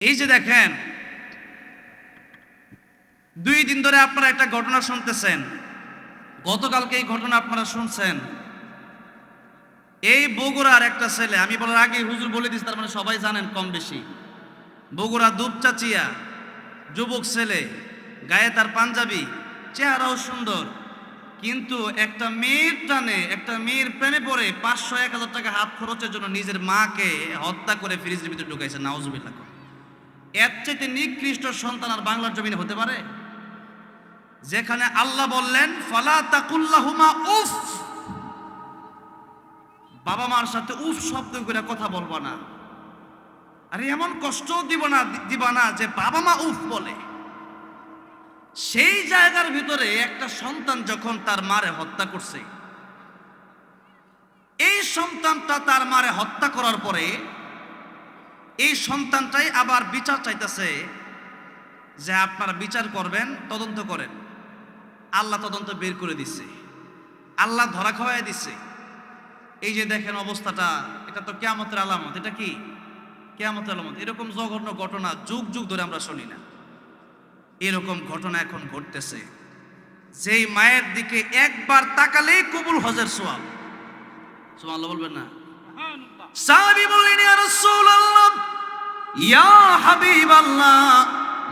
এই যে দেখেন, দুই দিন ধরে আপনারা একটা ঘটনা শুনতেছেন। গতকালকে এই ঘটনা আপনারা শুনছেন। এই বগুড়ার একটা ছেলে, আমি বলার আগে হুজুর বলে দিচ্ছি তার মানে সবাই জানেন কম বেশি। বগুড়া দুপচাচিয়া যুবক ছেলে, গায়ে তার পাঞ্জাবি, চেহারাও সুন্দর, কিন্তু একটা মেয়ের টানে, একটা মেয়ের প্রেমে পড়ে পাঁচশো এক হাজার টাকা হাত খরচের জন্য নিজের মাকে হত্যা করে ফ্রিজের ভিতরে ঢুকাইছে নাওজুবিল্লাহ এর চাইতে নিকৃষ্ট সন্তান আর বাংলার জমিনে হতে পারে? যেখানে আল্লাহ বললেন, ফালা তাকুল্লাহুমা উফ! বাবা মার সাথে উফ শব্দ করে কথা বলব না। আরে, এমন কষ্ট দিব না, দিবা না যে বাবা মা উফ বলে। সেই জায়গার ভিতরে একটা সন্তান যখন তার মারে হত্যা করছে, এই সন্তানটা তার মারে হত্যা করার পরে এই সন্তানটাই আবার বিচার চাইতেছে যে আপনারা বিচার করবেন, তদন্ত করেন। আল্লাহ তদন্ত বের করে দিচ্ছে আল্লাহ ধরা খাওয়াই দিচ্ছে এই যে দেখেন অবস্থাটা, এটা তো কেয়ামতের আলামত, এটা কি? কেয়ামতের আলামত। এরকম জঘন্য ঘটনা যুগ যুগ ধরে আমরা শুনি না। এরকম ঘটনা এখন ঘটতেছে। যেই মায়ের দিকে একবার তাকালেই কবুল হজের সোয়াল সোয়াল বলবেন না? সাহাবী বললেন, ইয়া রাসূলুল্লাহ, ইয়া হাবিবাল্লাহ,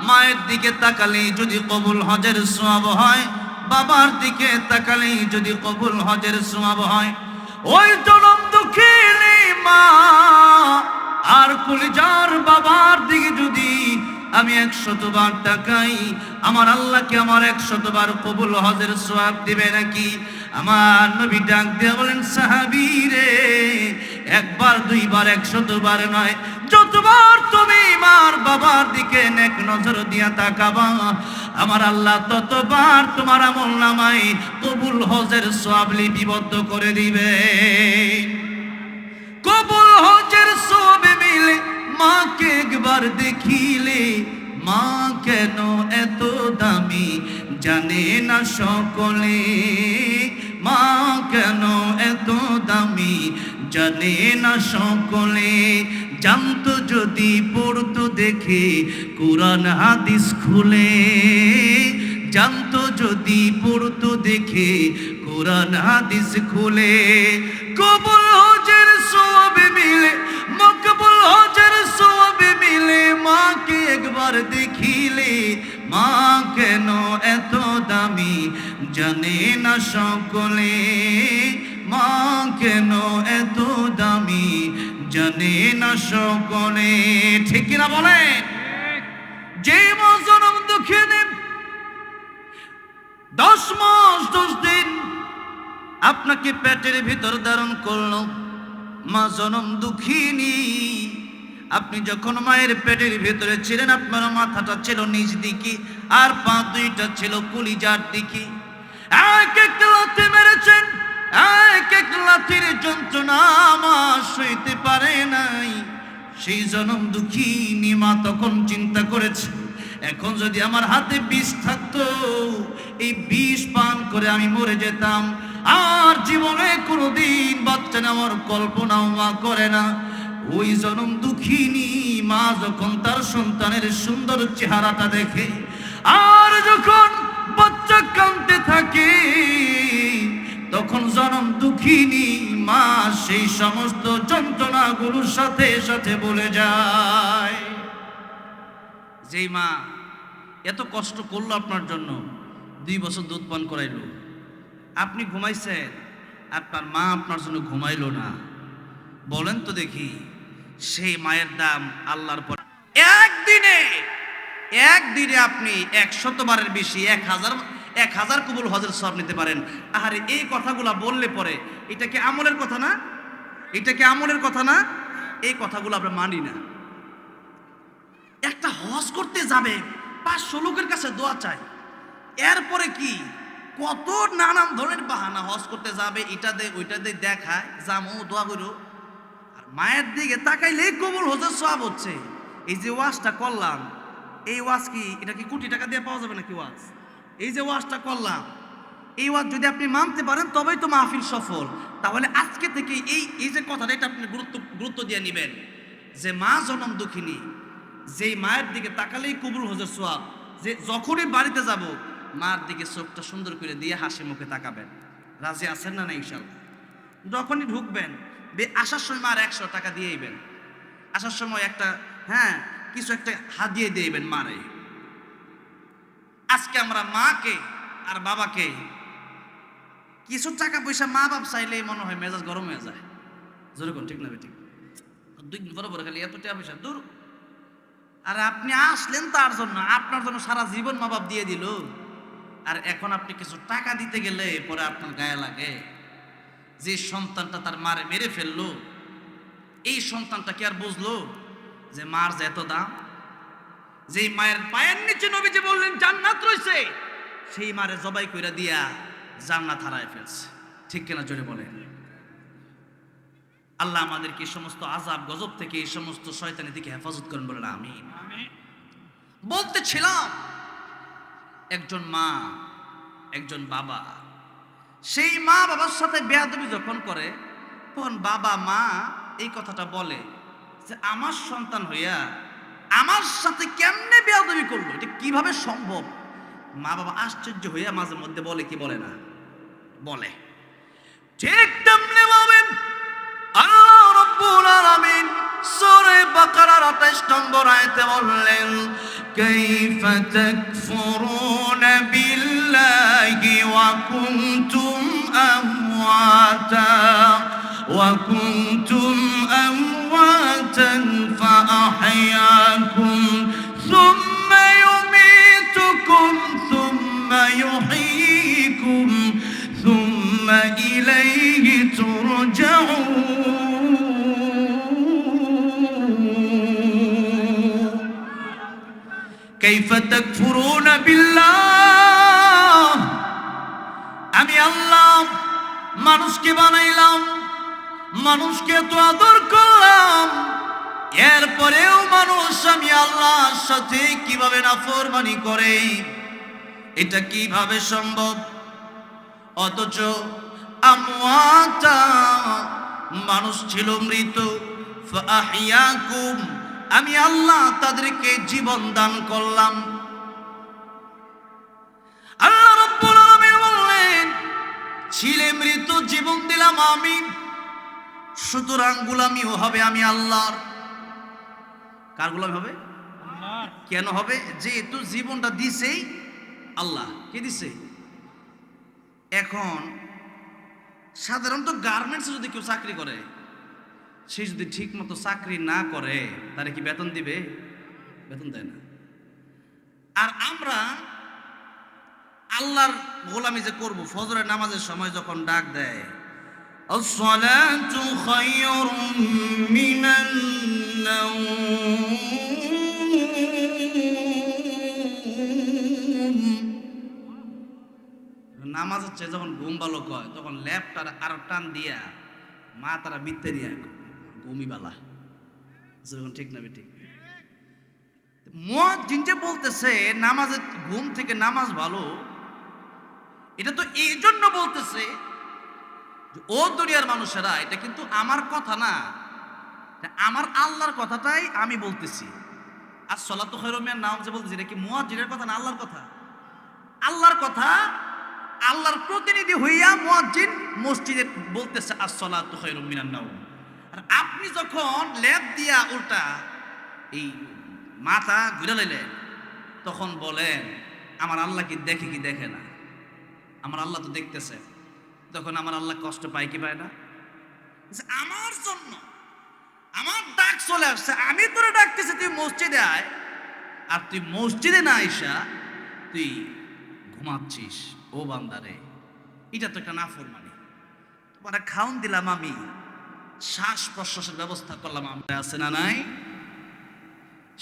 মায়ের দিকে তাকালেই যদি কবুল হজের সোয়াব হয়, বাবার দিকে তাকালেই যদি কবুল হজের সোয়াব হয়, ওই জনম দুঃখিনী মা, আর কুলিজার বাবার দিকে যদি আমি একশতবার টাকাই আমার আল্লাহকে আমার একশতবার কবুল হজের সোয়াব দিবে নাকি? আমার নবী ডাক দিয়ে বলেন, সাহাবি একবার, দুইবার, একশতবার নয়। যতবার তুমি মার বাবার দিকে নেক নজর দিয়া তাকাবা, আমার আল্লাহ ততবার তোমার আমল নামাই কবুল হজের সোয়াব লিপিবদ্ধ করে দিবে। কবুল হজের সবে মিলে মাকে একবার দেখিলে, মা কেন এত দামি জানে না সকলে? মা কেন এত দামি জানে না সকলে, জানতো যদি পড়তো দেখে, কোরআন হাদিস খুলে। জানতো যদি পড়তো দেখে, কোরআন হাদিস খুলে। কবুল হজের সোয়াবে মিলে, মকবুল হজের সোয়াবে মিলে, মাকে একবার দেখিলে, মা কেন এত দামি? জানে না সকলে মা কেন এত দামি? জানে না সকলে। ঠিক না বলে যে মা জনম দুঃখে দেন, দশ মাস, দশ দিন আপনাকে পেটের ভিতর ধারণ করল। মা জনম দুঃখিনী আপনি যখন মায়ের পেটের ভিতরে ছিলেন, আপনার মাথাটা ছিল নিজ দিকে, আর পা দুইটা ছিল কুলিজার দিকে। এক এক মেরেছেন। এক এক লাথির যন্ত্রণা আমার সইতে পারে নাই। সেই জনম দুঃখিনী মা তখন চিন্তা করেছে, এখন যদি আমার হাতে বিষ থাকতো, এই বিষ পান করে আমি মরে যেতাম। আর জীবনে কোনোদিন বাচ্চা নেওয়ার কল্পনাও মা করে না। ওই জনম দুঃখিনী মা যখন তার সন্তানের সুন্দর চেহারাটা দেখে, আর যখন দুঃখিনী মা সেই সমস্ত যন্ত্রণাগুলোর সাথে সাথে বলে যায়, যেই মা, এত কষ্ট করল আপনার জন্য, দুই বছর দুধ পান করাইলো। আপনি ঘুমাইছেন, আপনার মা আপনার জন্য ঘুমাইলো না। বলেন তো দেখি, সেই মায়ের দাম আল্লাহর পর একদিনে একদিনে আপনি একশতবারের বেশি, এক হাজার এক হাজার কবুল হজের সব নিতে পারেন। আহারে, এই কথাগুলা বললে পরে, এটা কি আমলের কথা না? এটা কি আমলের কথা না? এই কথাগুলো আমরা মানি না। একটা হজ করতে যাবে, পাঁচশো লোকের কাছে দোয়া চাই এরপরে কি? কত নানান ধরনের বাহানা হজ করতে যাবে, এটা দে, ওইটা দে, দেখায়, যামো, দোয়া করো। আর মায়ের দিকে তাকাইলে কবুল হজের সব হচ্ছে। এই যে ওয়াজটা করলাম, এই ওয়াজ কি, এটা কি কোটি টাকা দিয়ে পাওয়া যাবে নাকি ওয়াজ? এই যে ওয়াজটা করলাম, এই ওয়াজ যদি আপনি মানতে পারেন, তবেই তো মাহফিল সফল। তাহলে আজকে থেকে এই এই যে কথাটা, এটা আপনি গুরুত্ব গুরুত্ব দিয়ে নেবেন। যে মা জনম দুঃখিনী, যেই মায়ের দিকে তাকালেই কবুল হজের সোয়াব, যে যখনই বাড়িতে যাব, মার দিকে চোখটা সুন্দর করে দিয়ে হাসি মুখে তাকাবেন। রাজি আছেন না না ইনশাল্লাহ যখনই ঢুকবেন, বে- আসার সময় মার একশো টাকা দিয়েইবেন আসার সময় একটা হ্যাঁ কিছু একটা হাত দিয়ে দিয়েবেন মারে। আজকে আমরা মাকে আর বাবাকে কিছু টাকা পয়সা মা বাপ চাইলেই মনে হয় মেজাজ গরম হয়ে যায়। জোরে কোন, ঠিক না ঠিক দুই পরে খালি এত টাকা পয়সা দূর। আর আপনি আসলেন তার জন্য, আপনার জন্য সারা জীবন মা বাপ দিয়ে দিল। আর এখন আপনি কিছু টাকা দিতে গেলে পরে আপনার গায়ে লাগে। যে সন্তানটা তার মারে মেরে ফেলল, এই সন্তানটা কি আর বুঝলো যে মার যে এত দাম? যেই মায়ের পায়ের নিচে নবীজি বললেন, জান্নাত রয়েছে। সেই মারে জবাই কইরা দিয়া জান্নাত হারায় ফেলছে। ঠিক কিনা জোরে বলেন? আল্লাহ আমাদেরকে এই সমস্ত আজাব গজব থেকে, এই সমস্ত শয়তানি থেকে হেফাজত করেন বলেন আমি বলতেছিলাম, একজন মা, একজন বাবা, সেই মা বাবার সাথে বেয়াদবি যখন করে, তখন বাবা মা এই কথাটা বলে যে, আমার সন্তান হইয়া আমার সাথে কেমনে বেয়াদবি করল? এটা কীভাবে সম্ভব? মা বাবা আশ্চর্য হইয়া মাঝে মধ্যে বলে, কি বলে না? বলে, ঠিক তেমনি ভাবে আল্লাহ রাব্বুল আলামিন সূরা বাকারার 28 নম্বর আয়াতে বললেন, কাইফা তাকফুরুনা বিল্লাহি ওয়া কুনতুম আমওয়াতা, ওয়া কুনতুম আমওয়াতান فأحياكم ثم يميتكم ثم يحييكم ثم إليه ترجعون كيف تكفرون بالله আমি আল্লাহ মানুষকে বানাইলাম মানুষকে তো আদর করলাম এরপরেও মানুষ আমি আল্লাহর সাথে কীভাবে নাফরমানি করে? এটা কীভাবে সম্ভব? অথচ আমওয়াতা মানুষ ছিল মৃত। ফাহিয়াকুম আমি আল্লাহ তাদেরকে জীবন দান করলাম। আল্লাহ রাব্বুল আলামিন ছিলে মৃত, জীবন দিলাম আমি। সুতরাং গুলামিও হবে আমি আল্লাহর। কার গোলামি হবে? কেন হবে? যেহেতু জীবনটা দিছেই আল্লাহ। কে দিছে? এখন সাধারণত গার্মেন্টসে যদি কেউ চাকরি করে সে যদি ঠিক মতো চাকরি না করে তাহলে কি বেতন দিবে? বেতন দেয় না। আর আমরা আল্লাহর গোলামি যে করব ফজরের নামাজের সময় যখন ডাক দেয় الصلاة خير من النوم নামাজ হচ্ছে যখন ঘুম বালক হয় তখন ল্যাপটার আর টান দিয়া মা তারা মিথ্যে দিয়া ঘুমিবালা যখন ঠিক না ঠিক মুয়াজ্জিন যে বলতেছে নামাজের ঘুম থেকে নামাজ ভালো এটা তো এই জন্য বলতেছে যে ও দুনিয়ার মানুষেরা, এটা কিন্তু আমার কথা না। আমার আল্লাহর কথাটাই আমি বলতেছি। আর সলাত খৈরমিয়ার নাম যে বলতেছি, এটা কি মুয়াজ্জিনের কথা না আল্লাহর কথা? আল্লাহর কথা, আল্লাহর প্রতিনিধি হইয়া মুয়াজ্জিন মসজিদে বলতেছে আসসালাতু খায়রুম মিনান নাওম। আর আপনি যখন লেপ দিয়া উল্টা এই মাথা ঘুরে লাইলেন, তখন বলেন, আমার আল্লাহ কি দেখে কি দেখে না? আমার আল্লাহ তো দেখতেছে। তখন আমার আল্লাহ কষ্ট পায়, কি পায় না? আমার জন্য, আমার ডাক চলে আসছে, আমি তোরে ডাকতেছি, তুই মসজিদে আয়। আর তুই মসজিদে না আইসা, তুই ঘুমাচ্ছিস, ও বান্দারে। এটা তো একটা নাফরমানি। তোমার খাউন দিলাম আমি। শ্বাস প্রশ্বাসের ব্যবস্থা করলাম আমরা, আছে না নাই?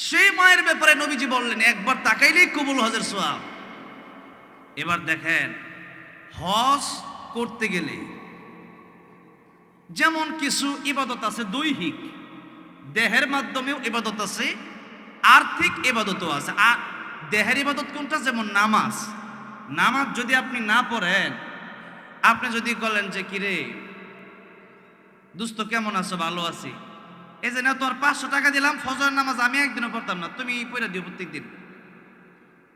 সেই মায়ের ব্যাপারে নবীজি বললেন, একবার তাকাইলেই কবুল হজের সোয়াব। এবার দেখেন, হজ করতে গেলে যেমন কিছু ইবাদত আছে দৈহিক, দেহের মাধ্যমেও ইবাদত আছে, আর্থিক ইবাদতও আছে। আর দেহের ইবাদত কোনটা? যেমন নামাজ। নামাজ যদি আপনি না পড়েন, আপনি যদি বলেন যে, কিরে দুস্থ কেমন আছো? ভালো আছি। এই যে, না তোর পাঁচশো টাকা দিলাম ফজর নামাজ আমি একদিনও পড়তাম না, তুমি পড়ে দিও প্রত্যেক দিন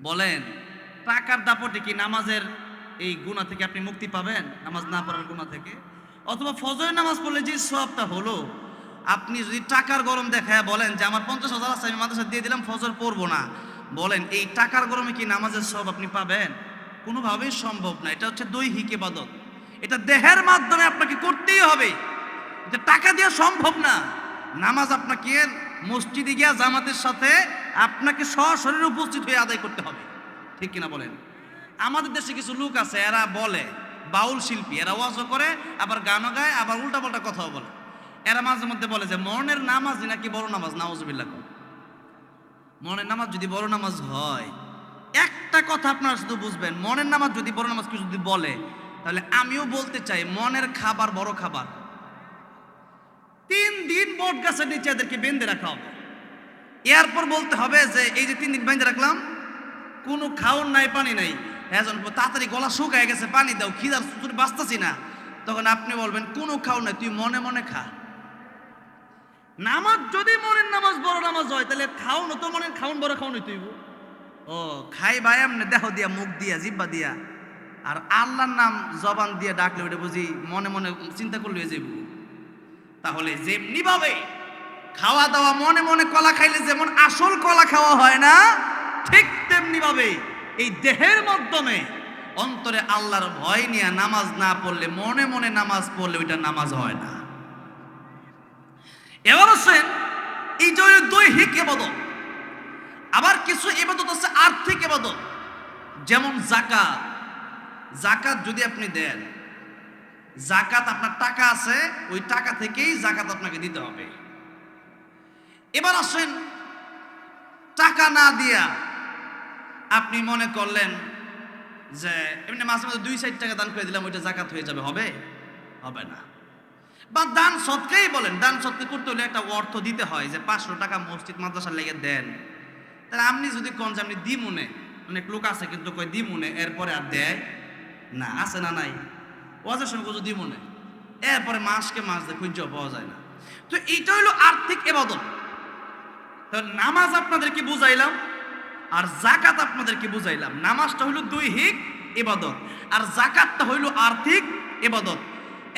বলেন, টাকার দাপটে কি নামাজের এই গুণা থেকে আপনি মুক্তি পাবেন, নামাজ না পড়ার গুণা থেকে। অথবা ফজরের নামাজ পড়লে যে সবটা হলো, আপনি যদি টাকার গরম দেখায় বলেন যে, আমার পঞ্চাশ হাজার আছে, আমি মাদ্রাসা দিয়ে দিলাম, ফজর পড়ব না। বলেন, এই টাকার গরমে কি নামাজের সব আপনি পাবেন? কোনোভাবেই সম্ভব না। এটা হচ্ছে দৈহিক ইবাদত। এটা দেহের মাধ্যমে আপনাকে করতেই হবে। এটা টাকা দিয়ে সম্ভব না। নামাজ আপনাকে মসজিদে গিয়া জামাতের সাথে আপনাকে সশরীরে উপস্থিত হয়ে আদায় করতে হবে। ঠিক কিনা বলেন? আমাদের দেশে কিছু লোক আছে, এরা বলে, বাউল শিল্পী। এরা ওয়াজও করে, আবার গানও গায়, আবার উল্টাপাল্টা কথাও বলে। এরা মাঝে মধ্যে বলে যে, মরণের নামাজ নাকি বড় নামাজ? নাউজুবিল্লাহ মনের নামাজ যদি বড় নামাজ হয়, একটা কথা আপনারা শুধু বুঝবেন মনের নামাজ যদি বড় নামাজ কেউ যদি বলে, তাহলে আমিও বলতে চাই, মনের খাবার বড় খাবার। তিন দিন বট গাছের নিচে এদেরকে বেঁধে রাখা হবে। এরপর বলতে হবে যে, এই যে তিন দিন বেঁধে রাখলাম, কোনো খাওন নাই, পানি নাই। এখন তাড়াতাড়ি গলা শুকায় গেছে, পানি দাও খিদার সুতুর বাঁচতেছি না। তখন আপনি বলবেন, কোনো খাও না, তুই মনে মনে খা। নামাজ যদি মনের নামাজ বড় নামাজ হয়, তাহলে খাও না তো মনের, খাওন বড় খাও তুই ও, খাই ভাই, এমনি দেহ দিয়া, মুখ দিয়া জিব্বা দিয়া। আর আল্লাহর নাম জবান দিয়ে ডাকলে ওটা বুঝি মনে মনে চিন্তা করলে যাইব। তাহলে যেমনি ভাবে খাওয়া দাওয়া, মনে মনে কলা খাইলে যেমন আসল কলা খাওয়া হয় না, ঠিক তেমনি ভাবে এই দেহের মাধ্যমে অন্তরে আল্লাহর ভয় নিয়ে নামাজ না পড়লে, মনে মনে নামাজ পড়লে ওইটা নামাজ হয় না। এবার আছেন এই যে দৈহিক এবাদত আবার কিছু এবাদত আছে আর্থিক এবাদত যেমন জাকাত জাকাত যদি আপনি দেন জাকাত আপনার টাকা আছে, ওই টাকা থেকেই জাকাত আপনাকে দিতে হবে। এবার আসেন, টাকা না দিয়া আপনি মনে করলেন যে, এমনি মাঝে মাঝে দুই সাইড টাকা দান করে দিলাম, ওইটা জাকাত হয়ে যাবে, হবে? হবে না। বা দান সৎকাই বলেন, দান সৎকা করতে হলে একটা অর্থ দিতে হয় যে পাঁচশো টাকা মসজিদ মাদ্রাসা লেগে দেন। তাহলে আপনি যদি কোন যে আপনি দি দিমুনে, অনেক লোক আছে কিন্তু কই দি দিমুনে, এরপরে আর দেয় না, আছে না নাই? ওয়াজের সময় কিছু দিমুনে। এরপরে মাসকে মাস দিয়ে পাওয়া যায় না। তো এইটা হলো আর্থিক এবাদত। নামাজ আপনাদেরকে বুঝাইলাম আর জাকাত আপনাদেরকে বুঝাইলাম। নামাজটা হইল দৈহিক এবাদত আর জাকাতটা হইল আর্থিক এবাদত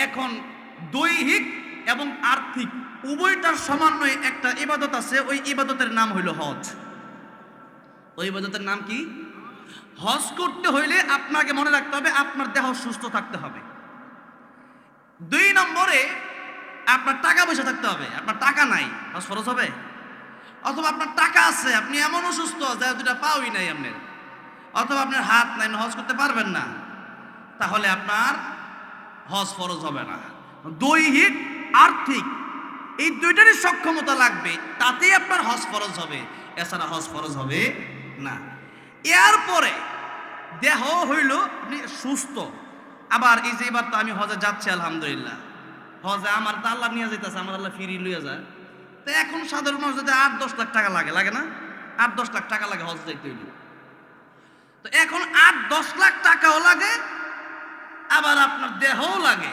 এখন দৈহিক এবং আর্থিক উভয়টার সমন্বয়ে একটা ইবাদত আছে, ওই ইবাদতের নাম হইল হজ। ওই ইবাদতের নাম কি? হজ করতে হইলে আপনাকে মনে রাখতে হবে আপনার দেহ সুস্থ থাকতে হবে। দুই নম্বরে আপনার টাকা পয়সা থাকতে হবে, আপনার টাকা নাই, হজ খরচ হবে? অথবা আপনার টাকা আছে, আপনি এমন অসুস্থ যা দুটা পাওই নাই আপনার। অথবা আপনার হাত নাই হজ করতে পারবেন না। তাহলে আপনার হজ ফরজ হবে না। দৈহিক, আর্থিক, এই দুইটারই সক্ষমতা লাগবে, তাতেই আপনার হজ ফরজ হবে। এছাড়া হজ ফরজ হবে না। এরপরে দেহ হইল, আপনি সুস্থ। আবার এই যে এবার তো আমি হজে যাচ্ছি, আলহামদুলিল্লাহ। হজে আমার তো আল্লাহ নিয়ে যেতেছে আমার আল্লাহ ফিরিয়ে লইয়া যায়। তো এখন সাধারণ মানুষ যদি আট, দশ লাখ টাকা লাগে লাগে না? আট, দশ লাখ টাকা লাগে হজ যাইতে হইলে। তো এখন আট, দশ লাখ টাকাও লাগে, আবার আপনার দেহও লাগে।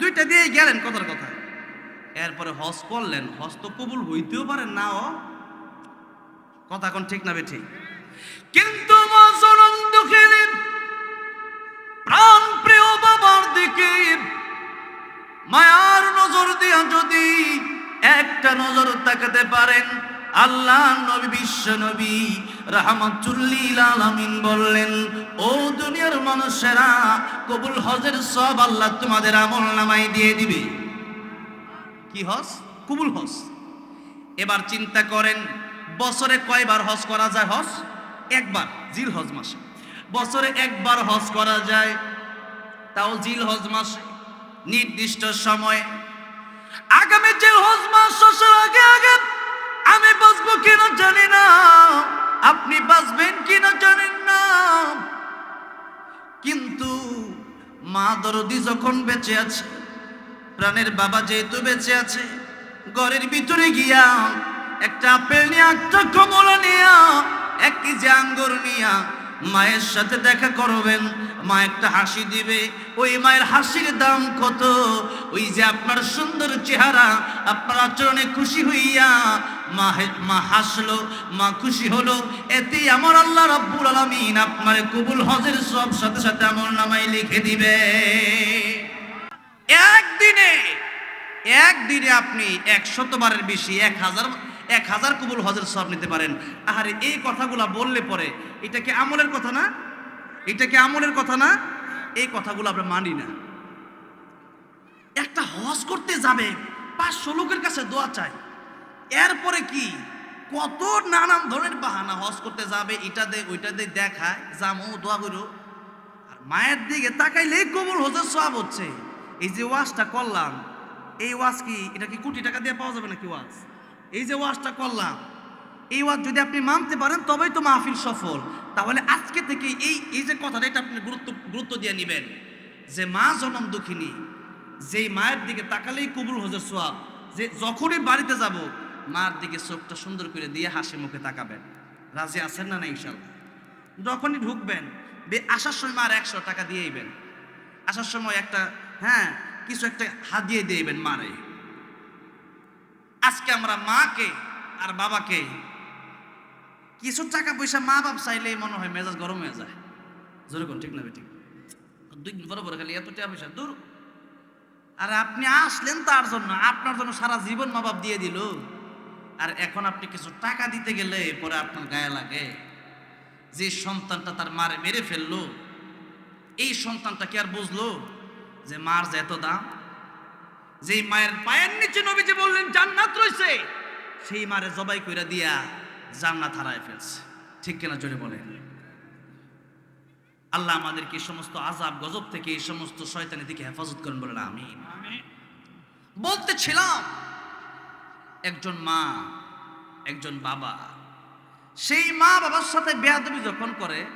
দুইটা দিয়েই গেলেন কথার কথা। এরপরে হজ করলেন, হজ তো কবুল হইতেও পারেন নাও। কথা কোন ঠিক না ঠিক কিন্তু প্রাণ প্রিয় বাবার দিকে মায়ার নজর দিয়া যদি একটা নজর তাকাতে পারেন। আল্লাহ নবী, বিশ্ব নবী রাহমাতুল্লিল আলামিন বললেন, ও দুনিয়ার মানুষেরা, কবুল হজের সব আল্লাহ তোমাদের আমল নামাই দিয়ে দিবে। কি হজ? কবুল হজ। এবার চিন্তা করেন, বছরে কয়বার হজ করা যায় হজ? একবার, জিল হজ মাসে। বছরে একবার হজ করা যায়, তাও জিল হজ মাসে। নির্দিষ্ট সময় আগামী যে হজ মাস শেষের আগে আগে আমি বাঁচবো কিনা জানি না। আপনি বাঁচবেন কিনা জানেন না। কিন্তু মা দরদি যখন বেঁচে আছে, প্রাণের বাবা যেহেতু বেঁচে আছে, ঘরের ভিতরে গিয়া একটা আপেল নিয়ে, একটা কমলা নিয়া এক কেজি আঙ্গুর নিয়া মায়ের সাথে দেখা করবেন মা একটা হাসি দিবে, ওই মায়ের হাসির দাম কত? ওই যে আপনার সুন্দর চেহারা, আপনার আচরণে খুশি হইয়া মা মা হাসলো, মা খুশি হলো। এতে আমার আল্লাহ রব্বুল আলামিন আপনার কবুল হজের সব সাথে সাথে আমার নামাই লিখে দিবে। একদিনে একদিনে আপনি একশতবারের বেশি এক হাজার এক হাজার কবুল হজের সব নিতে পারেন। আহারে, এই কথাগুলা বললে পরে, এটা কি আমলের কথা না? এটা কি আমলের কথা না? এই কথাগুলো আমরা মানি না। একটা হজ করতে যাবে, পাঁচশো লোকের কাছে দোয়া চাই এরপরে কি? কত নানান ধরনের বাহানা হজ করতে যাবে, এটা দে, ওইটা দে, দেখায়, যামো, দোয়া করো। আর মায়ের দিকে তাকাইলেই কবুল হজের সব হচ্ছে। এই যে ওয়াজটা করলাম, এই ওয়াজ কি, এটা কি কোটি টাকা দিয়ে পাওয়া যাবে নাকি ওয়াজ? এই যে ওয়াজটা করলাম এই ওয়াজ যদি আপনি মানতে পারেন, তবেই তো মাহফিল সফল। তাহলে আজকে থেকে এই এই যে কথাটা, এটা আপনি গুরুত্ব গুরুত্ব দিয়ে নেবেন। যে মা জনম দুঃখিনী, যেই মায়ের দিকে তাকালেই কবুল হজের সোয়াব, যে যখনই বাড়িতে যাব, মার দিকে চোখটা সুন্দর করে দিয়ে হাসি মুখে তাকাবেন। রাজি আছেন না না ইনশাল্লাহ যখনই ঢুকবেন, বে- আসার সময় মার একশো টাকা দিয়েইবেন আসার সময় একটা হ্যাঁ কিছু একটা হাত দিয়ে দিয়েবেন মারে। আজকে আমরা মাকে আর বাবাকে কিছু টাকা পয়সা মা বাপ চাইলেই মনে হয় মেজাজ গরম হয়ে যায়। জোরে কোন, ঠিক না ঠিক দুই দিন পরে খালি এত টাকা পয়সা, দূর। আর আপনি আসলেন তার জন্য, আপনার জন্য সারা জীবন মা বাপ দিয়ে দিল। আর এখন আপনি কিছু টাকা দিতে গেলে পরে আপনার গায়ে লাগে। যে সন্তানটা তার মারে মেরে ফেলল, এই সন্তানটা কি আর বুঝলো যে মার যে এত দাম? যেই মায়ের পায়ের নিচে নবীজি বললেন, জান্নাত রয়েছে। সেই মারে জবাই কইরা দিয়া জান্নাত হারায় ফেলছে। ঠিক কিনা জোরে বলেন? আল্লাহ আমাদেরকে সমস্ত আজাব গজব থেকে, এই সমস্ত শয়তানি থেকে হেফাজত করেন বলেন আমি বলতেছিলাম, একজন মা, একজন বাবা, সেই মা বাবার সাথে বেয়াদবি যখন করে,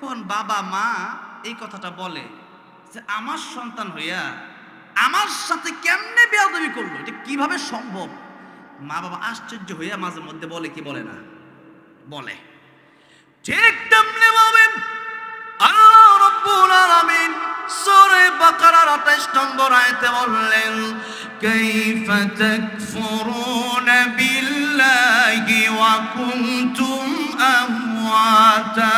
তখন বাবা, মা এই কথাটা বলে যে, আমার সন্তান হইয়া আমার সাথে কেমনে বেয়াদবি করল? এটা কীভাবে সম্ভব? মা বাবা আশ্চর্য হইয়া মাঝে মধ্যে বলে কি বলে না। বলে ঠিক তেমনি ভাবে আল্লাহ রব্বুল আলামিন সূরা বাকারার 28 নম্বর আয়াতে বললেন কাইফা তাকফুরুনা বিল্লাহি ওয়া কুনতুম আমওয়াতা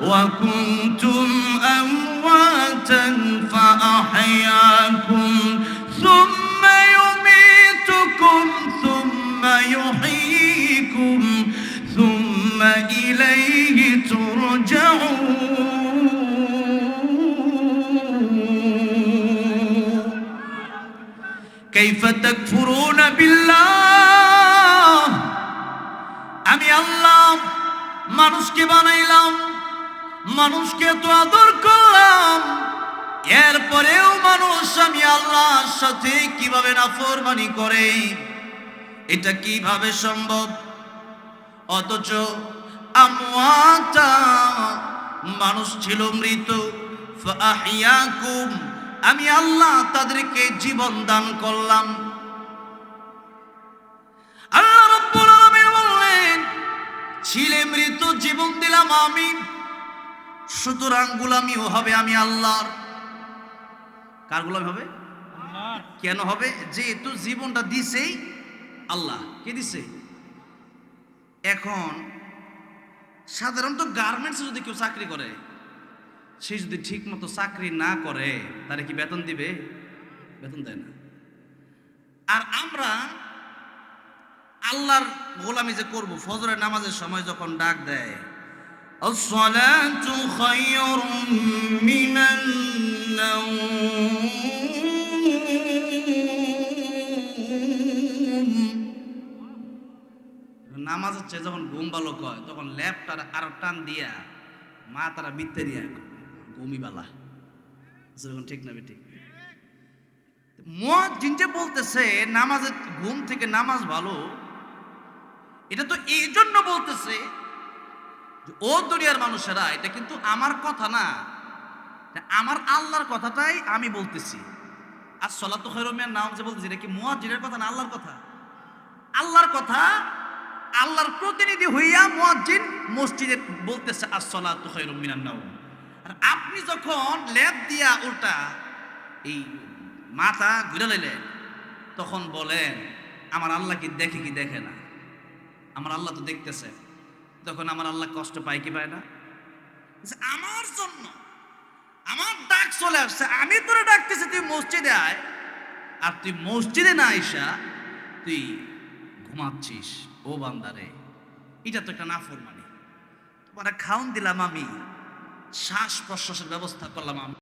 ওয়া কুনতুম আমওয়াতান فأحياكم ثم يميتكم ثم يحييكم বিল্লাহ আমি আল্লাহ, মানুষকে বানাইলাম, মানুষকে তো আদর করলাম। এরপরেও মানুষ আমি আল্লাহর সাথে কীভাবে নাফরমানি করে? এটা কীভাবে সম্ভব? অথচ মানুষ ছিল মৃত ফাহিয়াকুম আমি আল্লাহ তাদেরকে জীবন দান করলাম। আল্লাহ রাব্বুল আলামিন বললেন ছিলে মৃত জীবন দিলাম আমি। সুতরাং গুলামিও হবে আমি আল্লাহর। কার গোলামি হবে? কেন হবে? যেহেতু জীবনটা দিছেই আল্লাহ। কে দিছে? এখন সাধারণত গার্মেন্টসে যদি কেউ চাকরি করে সে যদি ঠিক মতো চাকরি না করে, তাহলে কি বেতন দিবে? বেতন দেয় না। আর আমরা আল্লাহর গোলামি যে করব, ফজরের নামাজের সময় যখন ডাক দেয় নামাজ হচ্ছে যখন ঘুম ভালো কয় তখন ল্যাপটার আর টান দিয়া মা তারা মিথ্যে দিয়া ঘুমিবালা যেরকম ঠিক না ঠিক মুয়াজ্জিন যে বলতেছে নামাজের ঘুম থেকে নামাজ ভালো। এটা তো এই জন্য বলতেছে ও দুনিয়ার মানুষেরা, এটা কিন্তু আমার কথা না। আমার আল্লাহর কথাটাই আমি বলতেছি। আর সলাত খৈরমিয়ার নাম যে বলতেছি, এটা কি মুয়াজ্জিনের কথা না আল্লাহর কথা? আল্লাহর কথা, আল্লাহর প্রতিনিধি হইয়া মুয়াজ্জিন মসজিদে বলতেছে আসসালাতু খায়রুম মিনান নাওম। আর আপনি যখন লেপ দিয়া উল্টা এই মাথা ঘুরে লাইলেন, তখন বলেন, আমার আল্লাহ কি দেখে কি দেখে না? আমার আল্লাহ তো দেখতেছে। তখন আমার আল্লাহ কষ্ট পায় কি পায় না? আমার জন্য, আমার ডাক চলে আসছে, আমি তোরে ডাকতেছি, তুই মসজিদে আয়। আর তুই মসজিদে না আইসা, তুই ঘুমাচ্ছিস, ও বান্দারে। এটা তো একটা নাফরমানি। তোমার খাউন দিলাম আমি। শ্বাস প্রশ্বাসের ব্যবস্থা করলাম আমি।